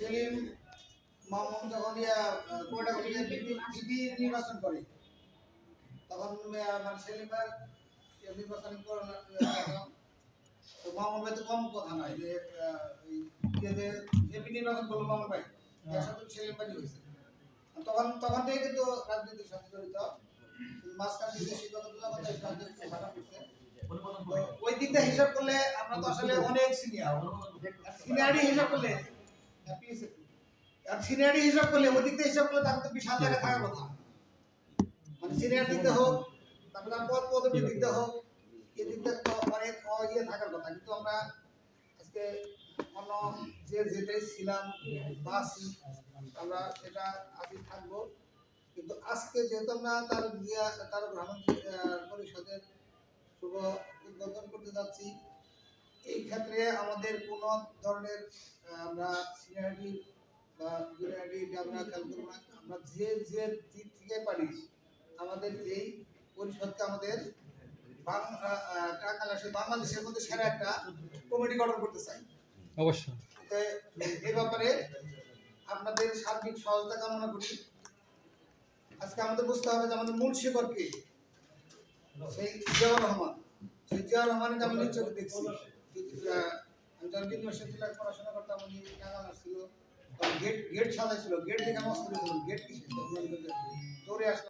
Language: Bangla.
সেলিম মামুন যখন ইয়া কোটা নির্বাচন করে তখন মানে সেলিমের ইয়া নির্বাচন তো মামুন ভাই তো কম কথা নয় যে বিপি নির্বাচন করল মামুন ভাই এর সাথে সেলিম ভাই হয়েছে। তখন তখন থেকে কিন্তু রাজনীতির সাথে জড়িত। মাঝখান থেকে ওই দিয়ে হিসাব করলে আমরা তো আসলে অনেক সিনিয়র সিনিয়রিটি হিসাব করলে আর সিনিয়রিটি হিসাব করলে দিয়ে হিসাব করলে তার তো বিশাল জায়গায় থাকার কথা। মানে সিনিয়র দিয়ে হোক তারপরে তার পদ পদবীর দিক দিয়ে হোক এই দিক তো অনেক ইয়ে থাকার কথা। কিন্তু আমরা আজকে অন্য যে যেটাই ছিলাম বা আমরা সেটা আজই থাকব। কিন্তু আজকে যেহেতু আমরা তার তার ভ্রমণ পরিষদের শুভ উদ্বোধন করতে যাচ্ছি ক্ষেত্রে আমাদের কোনো ধরনের আমরা সিনিয়রিটি বা জুনিয়রিটি আমরা খেয়াল করব না। আমরা যে যে দিক থেকে পারি আমাদের যেই পরিষদকে আমাদের টাকালাসে বাংলাদেশের মধ্যে সেরা একটা কমিটি গঠন করতে চাই। অবশ্যই। এই ব্যাপারে আপনাদের সার্বিক সহায়তা কামনা করি। আজকে আমাদের বুঝতে হবে যে আমাদের মূল শিকড় কে? সেই জিয়াউর রহমান। সেই জিয়াউর রহমানকে আমি নিজ চোখে দেখছি। আমি যখন ইউনিভার্সিটি পড়াশোনা করতাম, উনি টাকা ছিল। Gate gate সাজাইছিল। গেট দেখে মস্ত গেট কি দৌড়ে আসলাম